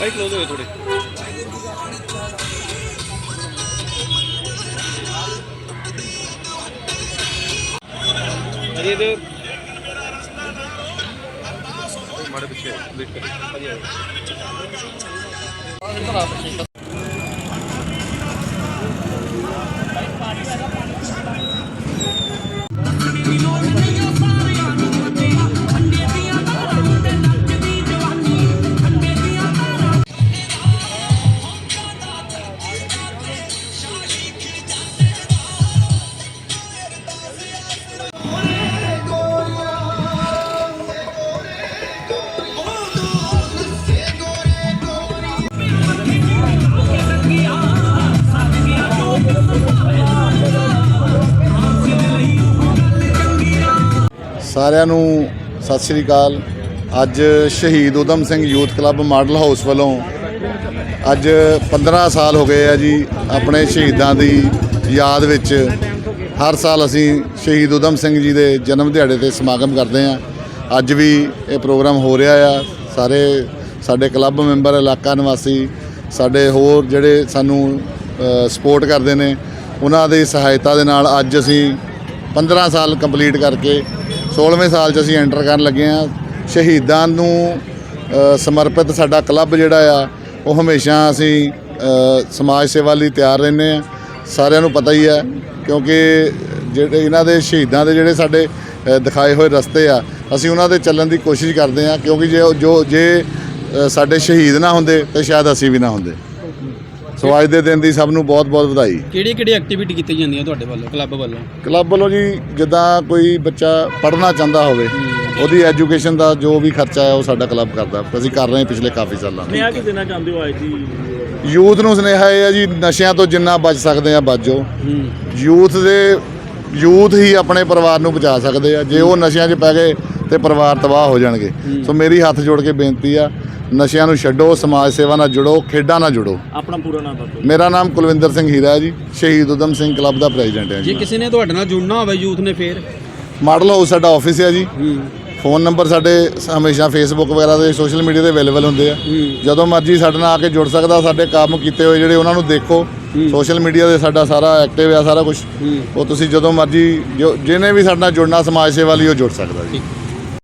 ਹੋਏ ਥੋੜੇ ਅਜੇ ਦੇ ਮਾੜੇ ਪਿੱਛੇ ਵੇਟ ਕਰੀ ਭਾਜੀ ਆਓ ਸਾਰਿਆਂ ਨੂੰ ਸਤਿ ਸ੍ਰੀ ਅਕਾਲ। ਅੱਜ ਸ਼ਹੀਦ Udham Singh youth club model house ਵੱਲੋਂ ਅੱਜ 15 ਸਾਲ ਹੋ ਗਏ ਆ ਜੀ ਆਪਣੇ ਸ਼ਹੀਦਾਂ ਦੀ ਯਾਦ ਵਿੱਚ। ਹਰ ਸਾਲ ਅਸੀਂ ਸ਼ਹੀਦ ਉਦਮ ਸਿੰਘ ਜੀ ਦੇ ਜਨਮ ਦਿਹਾੜੇ ਤੇ ਸਮਾਗਮ ਕਰਦੇ ਆ। ਅੱਜ ਵੀ ਇਹ ਪ੍ਰੋਗਰਾਮ ਹੋ ਰਿਹਾ ਆ। ਸਾਰੇ ਸਾਡੇ ਕਲੱਬ ਮੈਂਬਰ, ਇਲਾਕਾ ਨਿਵਾਸੀ, ਸਾਡੇ ਹੋਰ ਜਿਹੜੇ ਸਾਨੂੰ ਸਪੋਰਟ ਕਰਦੇ ਨੇ, ਉਹਨਾਂ ਦੀ ਸਹਾਇਤਾ ਦੇ ਨਾਲ ਅੱਜ ਅਸੀਂ 15 ਸਾਲ ਕੰਪਲੀਟ ਕਰਕੇ 16ਵੇਂ ਸਾਲ 'ਚ ਅਸੀਂ ਐਂਟਰ ਕਰਨ ਲੱਗੇ ਆ ਸ਼ਹੀਦਾਂ ਨੂੰ ਸਮਰਪਿਤ ਸਾਡਾ ਕਲੱਬ ਜਿਹੜਾ ਆ, ਉਹ ਹਮੇਸ਼ਾ ਅਸੀਂ ਸਮਾਜ ਸੇਵਾ ਲਈ ਤਿਆਰ ਰਹਿੰਦੇ ਆ ਸਾਰਿਆਂ ਨੂੰ ਪਤਾ ਹੀ ਹੈ, ਕਿਉਂਕਿ ਜਿਹੜੇ ਇਹਨਾਂ ਦੇ ਸ਼ਹੀਦਾਂ ਦੇ ਜਿਹੜੇ ਸਾਡੇ ਦਿਖਾਏ ਹੋਏ ਰਸਤੇ ਆ, ਅਸੀਂ ਉਹਨਾਂ ਦੇ ਚੱਲਣ ਦੀ ਕੋਸ਼ਿਸ਼ ਕਰਦੇ ਆ ਕਿਉਂਕਿ ਜੇ ਉਹ- ਜੋ, ਜੇ ਸਾਡੇ ਸ਼ਹੀਦ ਨਾ ਹੁੰਦੇ, ਤਾਂ ਸ਼ਾਇਦ ਅਸੀਂ ਵੀ ਨਾ ਹੁੰਦੇ। ਸੋ ਅੱਜ ਦੇ ਦਿਨ ਦੀ ਸਭ ਨੂੰ ਬਹੁਤ-ਬਹੁਤ ਵਧਾਈ। ਕਿਹੜੀ ਕਿਹੜੀ ਐਕਟੀਵਿਟੀ ਕੀਤੀ ਜਾਂਦੀ ਹੈ ਤੁਹਾਡੇ ਵੱਲੋਂ ਕਲੱਬ ਵੱਲੋਂ? ਕਲੱਬ ਵੱਲੋਂ ਜੀ ਜਿੱਦਾਂ ਕੋਈ ਬੱਚਾ ਪੜ੍ਹਨਾ ਚਾਹੁੰਦਾ ਹੋਵੇ ਉਹਦੀ ਐਜੂਕੇਸ਼ਨ ਦਾ ਜੋ ਵੀ ਖਰਚਾ ਹੈ ਉਹ ਸਾਡਾ ਕਲੱਬ ਕਰਦਾ। ਅਸੀਂ ਕਰ ਰਹੇ ਹਾਂ ਪਿਛਲੇ ਕਾਫੀ ਸਾਲਾਂ ਤੋਂ। ਮੈਂ ਕੀ ਦੇਣਾ ਚਾਹੁੰਦੇ ਹੋ ਅੱਜ ਦੀ ਯੂਥ? ਨੂੰ ਸੁਨੇਹਾ ਇਹ ਹੈ ਜੀ ਨਸ਼ਿਆਂ ਤੋਂ ਜਿੰਨਾ ਬਚ ਸਕਦੇ ਆ ਬਚੋ ਯੂਥ ਦੇ ਯੂਥ ਹੀ ਆਪਣੇ ਪਰਿਵਾਰ ਨੂੰ ਬਚਾ ਸਕਦੇ ਆ। ਜੇ ਉਹ ਨਸ਼ਿਆਂ 'ਚ ਪੈ ਗਏ ਤੇ ਪਰਿਵਾਰ ਤਬਾਹ ਹੋ ਜਾਣਗੇ। ਸੋ ਮੇਰੀ ਹੱਥ ਜੋੜ ਕੇ ਬੇਨਤੀ ਆ ਨਸ਼ਿਆਂ ਨੂੰ ਛੱਡੋ ਸਮਾਜ ਸੇਵਾ ਨਾਲ ਜੁੜੋ ਖੇਡਾਂ ਨਾਲ ਜੁੜੋ। ਆਪਣਾ ਪੂਰਾ ਨਾਮ ਦੱਸੋ। ਮੇਰਾ ਨਾਮ ਕੁਲਵਿੰਦਰ ਸਿੰਘ ਹੀਰਾ ਹੈ ਜੀ ਸ਼ਹੀਦ ਉਦਮ ਸਿੰਘ ਕਲੱਬ ਦਾ ਪ੍ਰੈਜ਼ੀਡੈਂਟ ਹੈ ਜੇ। ਜੀ ਕਿਸੇ ਨੇ ਤੁਹਾਡੇ ਨਾਲ ਜੁੜਨਾ ਹੋਵੇ ਯੂਥ ਨੇ ਫੇਰ? ਮਾਡਲ ਹਾਊਸ ਸਾਡਾ ਆਫਿਸ ਹੈ ਜੀ। ਫੋਨ ਨੰਬਰ ਸਾਡੇ ਹਮੇਸ਼ਾ ਫੇਸਬੁੱਕ ਵਗੈਰਾ ਤੇ ਸੋਸ਼ਲ ਮੀਡੀਆ ਤੇ ਅਵੇਲੇਬਲ ਹੁੰਦੇ ਆ। ਜਦੋਂ ਮਰਜ਼ੀ ਸਾਡੇ ਨਾਲ ਆ ਕੇ ਜੁੜ ਸਕਦਾ ਸਾਡੇ ਕੰਮ ਕੀਤੇ ਹੋਏ ਜਿਹੜੇ ਉਹਨਾਂ ਨੂੰ ਦੇਖੋ। ਸੋਸ਼ਲ ਮੀਡੀਆ ਤੇ ਸਾਡਾ ਸਾਰਾ ਐਕਟਿਵ ਆ ਸਾਰਾ ਕੁਝ ਉਹ ਤੁਸੀਂ ਜਦੋਂ ਮਰਜ਼ੀ ਜੋ- ਜਿਹਨੇ ਵੀ ਸਾਡੇ ਨਾਲ ਜੁੜਨਾ ਸਮਾਜ ਸੇਵਾ ਲਈ ਉਹ ਜੁੜ ਸਕਦਾ ਜੀ।